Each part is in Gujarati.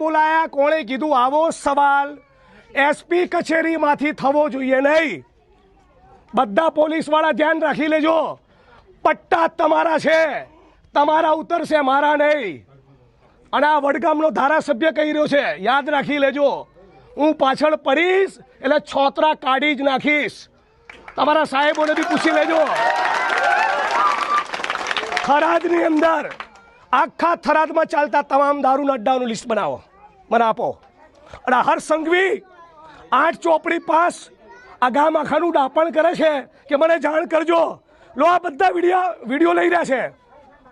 બોલાયા કોણે કીધું, આવો સવાલ. એસપી કચેરીમાંથી થવો જોઈએ નહીં. બધા પોલીસવાળા ધ્યાન રાખી લેજો. પટ્ટા તમારા છે. તમારા ઉતરશે, મારા નહીં. અને આ વડગામનો ધારાસભ્ય કહી રહ્યો છે, યાદ રાખી લેજો. હું પાછળ પડીશ, એટલે છોતરા કાઢી જ નાખીશ. તમારા સાહેબોને બી પૂછી લેજો. થરાદની અંદર, આખા થરાદમાં ચાલતા તમામ દારૂના અડ્ડાનું લિસ્ટ બનાવો. મને આપો. અને હર સંઘવી આઠ ચોપડી પાસ આ ગામ આખાનું ડાપણ કરે છે કે મને જાણ કરજો. લો, આ બધા વીડિયો વીડિયો લઈ રહ્યા છે.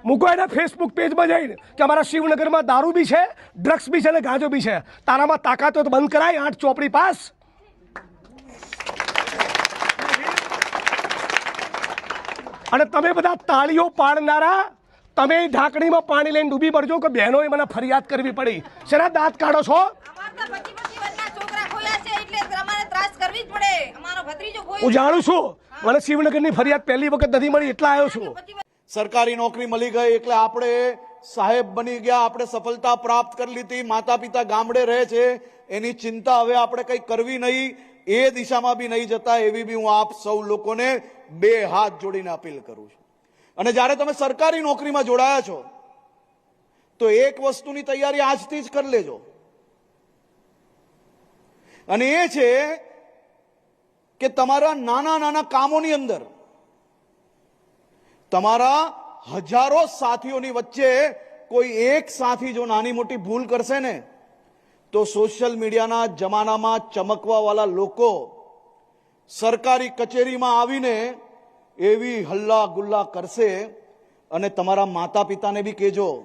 મૂકો એના ફેસબુક પેજમાં જઈને, કે અમારા શિવનગરમાં દારૂ બી છે ડ્રગ્સ બી છે અને ગાંજો બી છે. તારામાં તાકાત હોય તો બંધ કરાય આઠ ચોપડી પાસ. અને તમે બધા તાળીઓ પાડનારા તમે ઢાંકણીમાં પાણી લઈને ડૂબી પડજો કે બહેનોએ મને ફરિયાદ કરવી પડી. શેના દાંત કાઢો છો? અમારા તો પચી પચી વર્ષના છોકરા ખોયા છે એટલે અમારે ત્રાસ કરવી જ પડે. અમારો ભત્રીજો ખોયો હું જાણું છું. મને શિવનગરની ફરિયાદ પહેલી વખત નથી મળી એટલા આવ્યો છું. સરકારી નોકરી મળી ગઈ એટલે આપણે સાહેબ બની ગયા આપણે સફળતા પ્રાપ્ત કરી લીધી. માતા પિતા ગામડે રહે છે એની ચિંતા હવે આપણે કંઈ કરવી નહીં. એ દિશામાં બી નહીં જતા એવી બી હું આપ સૌ લોકોને બે હાથ જોડીને અપીલ કરું છું. અને જ્યારે તમે સરકારી નોકરીમાં જોડાયા છો, તો એક વસ્તુની તૈયારી આજથી જ કરી લેજો. અને એ છે કે તમારા નાના નાના કામોની અંદર, તમારા હજારો સાથીઓની વચ્ચે કોઈ એક સાથી જો નાની મોટી ભૂલ કરશે ને, તો સોશિયલ મીડિયાના જમાનામાં ચમકવાવાળા લોકો સરકારી કચેરીમાં આવીને એવી હલ્લા ગુલ્લા કરશે અને તમારા માતા પિતાને બી કહેજો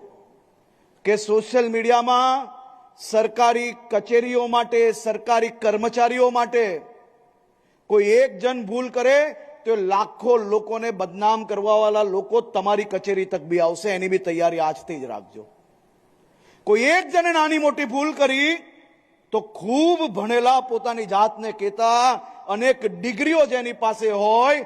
કે સોશિયલ મીડિયામાં સરકારી કચેરીઓ માટે, સરકારી કર્મચારીઓ માટે કોઈ એક જણ ભૂલ કરે તો લાખો લોકોને બદનામ કરવાવાળા લોકો તમારી કચેરી તક બી આવશે. એની બી તૈયારી આજથી જ રાખજો. કોઈ એક જણે નાની મોટી ભૂલ કરી તો ખૂબ ભણેલા પોતાની જાતને કહેતા અનેક ડિગ્રીઓ જેની પાસે હોય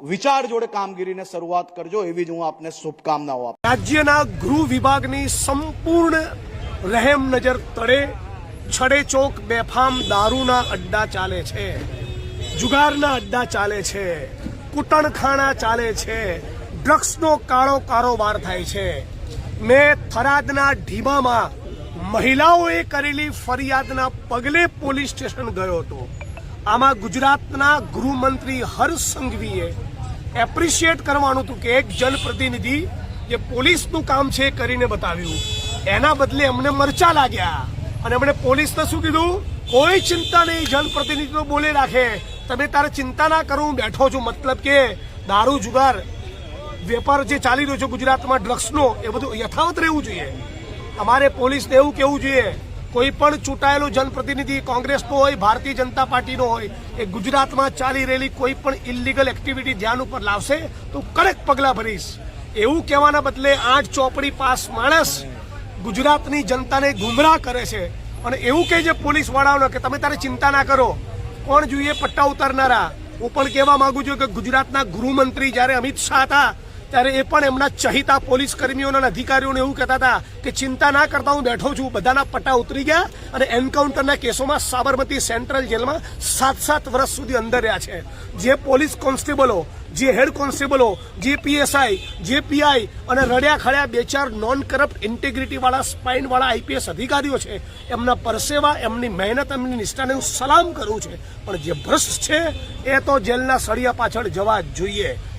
વિચાર જોડે કામગીરીને શરૂઆત કરજો, એવી જ હું આપને શુભકામનાઓ આપ. રાજ્યના ગૃહ વિભાગની સંપૂર્ણ રહેમ નજર તળે, છડે ચોક બેફામ દારૂના અડ્ડા ચાલે છે, જુગારના અડ્ડા ચાલે છે, કુટણખાણા ચાલે છે, ડ્રગ્સનો કાળો કારોબાર થાય છે. મેં થરાદના ઢીમામાં મહિલાઓએ કરેલી ફરિયાદના પગલે પોલીસ સ્ટેશન ગયો હતો. આમાં ગુજરાતના ગૃહમંત્રી હર્ષ સંઘવીએ એપ્રિશિએટ કરવાનું હતું કે એક જનપ્રતિનિધિ જે પોલીસનું કામ છે એ કરીને બતાવ્યું. એના બદલે અમને મરચા લાગ્યા. અને એમણે પોલીસને શું કીધું? કોઈ ચિંતા નહીં, જનપ્રતિનિધિ તો બોલે રાખે. તમે તારે ચિંતા ના કરો, હું બેઠો છું. મતલબ કે દારૂ, જુગાર, વેપાર જે ચાલી રહ્યો છે ગુજરાતમાં, ડ્રગ્સનો, એ બધું યથાવત રહેવું જોઈએ. અમારે પોલીસને એવું કહેવું જોઈએ કોઈ પણ ચૂંટાયેલું જનપ્રતિનિધિ કોંગ્રેસનો હોય, ભારતીય જનતા પાર્ટીનો હોય, એ ગુજરાતમાં ચાલી રહેલી કોઈ પણ ઇલીગલ એક્ટિવિટી ધ્યાન ઉપર લાવશે તો કડક પગલાં ભરીશ. એવું કહેવાના બદલે આઠ ચોપડી પાસ માણસ ગુજરાતની જનતાને ગુમરાહ કરે છે. અને એવું કહે છે પોલીસવાળાઓને કે તમે તારે ચિંતા ના કરો. કોણ જોઈએ પટ્ટા ઉતારનારા? હું પણ કહેવા માંગુ છું કે ગુજરાતના ગૃહમંત્રી જ્યારે અમિત શાહ હતા ત્યારે એ પણ એમના ચહિતા પોલીસ કર્મીઓના અધિકારીઓને એવું કહેતા હતા કે ચિંતા ના કરતા હું બેઠો છું. બધાના પટ્ટા ઉતરી ગયા અને એન્કાઉન્ટરના કેસોમાં સાબરમતી સેન્ટ્રલ જેલમાં સાત સાત વર્ષ સુધી અંદર રહ્યા છે. જે પોલીસ કોન્સ્ટેબલો, જે હેડ કોન્સ્ટેબલો, જે પીએસઆઈ, જે પીઆઈ અને રડ્યા ખડ્યા બે ચાર નોન કરપ્ટ ઇન્ટેગ્રિટી વાળા સ્પાઇન વાળા આઈપીએસ અધિકારીઓ છે, એમના પરસેવા, એમની મહેનત, એમની નિષ્ઠાને હું સલામ કરું છું. પણ જે ભ્રષ્ટ છે, એ તો જેલના સળિયા પાછળ જવા જોઈએ.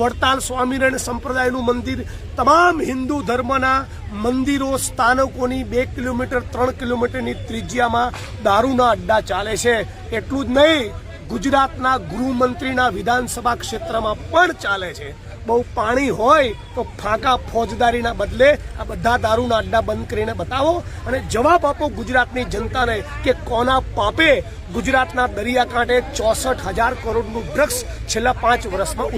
વડતાલ સ્વામિનારાયણ સંપ્રદાયનું મંદિર, તમામ હિન્દુ ધર્મના મંદિરો, સ્થાનકોની બે કિલોમીટર, ત્રણ કિલોમીટરની ત્રિજ્યામાં દારૂના અડ્ડા ચાલે છે. એટલું જ નહીં, ગુજરાતના ગૃહમંત્રીના વિધાનસભા ક્ષેત્રમાં પણ ચાલે છે. બહુ પાણી હોય તો ફાંકા ફોજદારીના બદલે આ બધા દારૂના અડ્ડા બંધ કરીને બતાવો અને જવાબ આપો ગુજરાતની જનતાને કે કોના પાપે ગુજરાતના દરિયાકાંઠે ચોસઠ હજાર કરોડનું ડ્રગ્સ છેલ્લા પાંચ વર્ષમાં